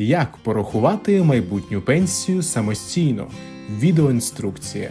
Як порахувати майбутню пенсію самостійно? Відеоінструкція.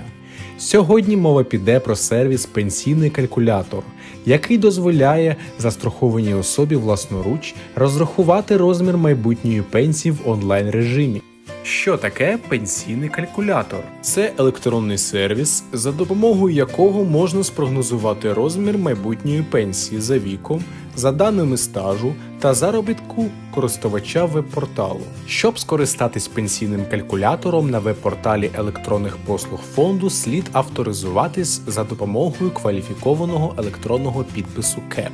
Сьогодні мова піде про сервіс Пенсійний калькулятор, який дозволяє застрахованій особі власноруч розрахувати розмір майбутньої пенсії в онлайн режимі. Що таке пенсійний калькулятор? Це електронний сервіс, за допомогою якого можна спрогнозувати розмір майбутньої пенсії за віком, за даними стажу та заробітку користувача веб-порталу. Щоб скористатись пенсійним калькулятором на веб-порталі електронних послуг фонду, слід авторизуватись за допомогою кваліфікованого електронного підпису КЕП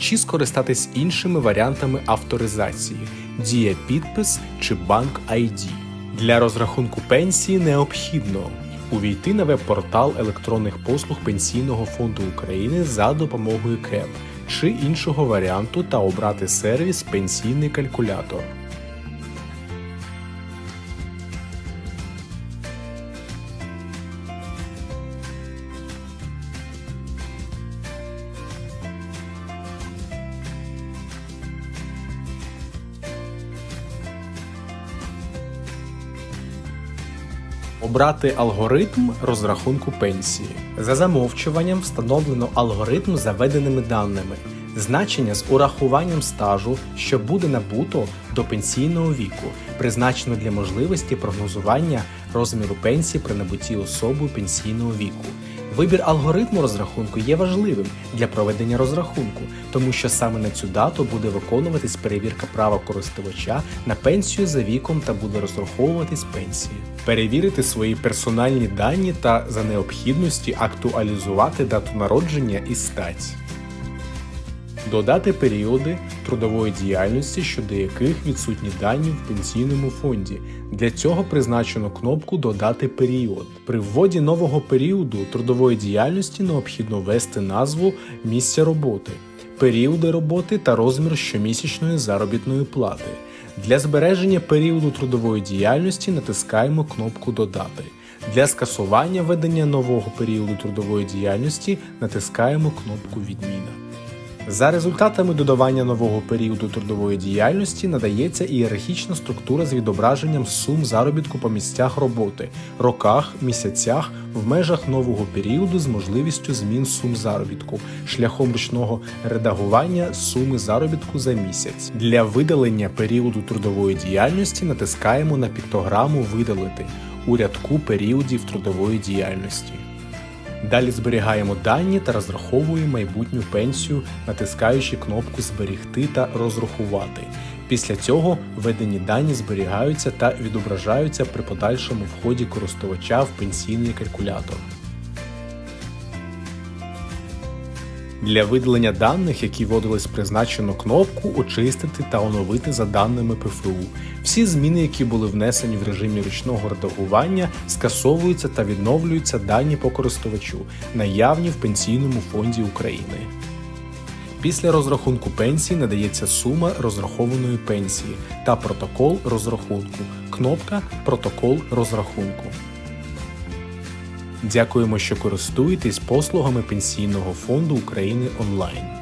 чи скористатись іншими варіантами авторизації Дія підпис чи банк ID. Для розрахунку пенсії необхідно увійти на веб-портал електронних послуг Пенсійного фонду України за допомогою КЕП чи іншого варіанту та обрати сервіс Пенсійний калькулятор. Обрати алгоритм розрахунку пенсії. За замовчуванням встановлено алгоритм заведеними даними, значення з урахуванням стажу, що буде набуто до пенсійного віку, призначено для можливості прогнозування розміру пенсії при набутті особою пенсійного віку. Вибір алгоритму розрахунку є важливим для проведення розрахунку, тому що саме на цю дату буде виконуватись перевірка права користувача на пенсію за віком та буде розраховуватись пенсії. Перевірити свої персональні дані та за необхідності актуалізувати дату народження і стать. Додати періоди трудової діяльності, щодо яких відсутні дані в пенсійному фонді. Для цього призначено кнопку Додати період. При вводі нового періоду трудової діяльності необхідно ввести назву місця роботи, періоди роботи та розмір щомісячної заробітної плати. Для збереження періоду трудової діяльності натискаємо кнопку Додати. Для скасування ведення нового періоду трудової діяльності натискаємо кнопку Відміна. За результатами додавання нового періоду трудової діяльності надається ієрархічна структура з відображенням сум заробітку по місцях роботи, роках, місяцях в межах нового періоду з можливістю змін сум заробітку, шляхом ручного редагування суми заробітку за місяць. Для видалення періоду трудової діяльності натискаємо на піктограму Видалити у рядку періодів трудової діяльності. Далі зберігаємо дані та розраховуємо майбутню пенсію, натискаючи кнопку Зберігти та розрахувати. Після цього введені дані зберігаються та відображаються при подальшому вході користувача в пенсійний калькулятор. Для видалення даних, які вводились призначено кнопку Очистити та оновити за даними ПФУ. Всі зміни, які були внесені в режимі ручного редагування, скасовуються та відновлюються дані по користувачу, наявні в Пенсійному фонді України. Після розрахунку пенсії надається сума розрахованої пенсії та протокол розрахунку. Кнопка Протокол розрахунку. Дякуємо, що користуєтесь послугами Пенсійного фонду України онлайн.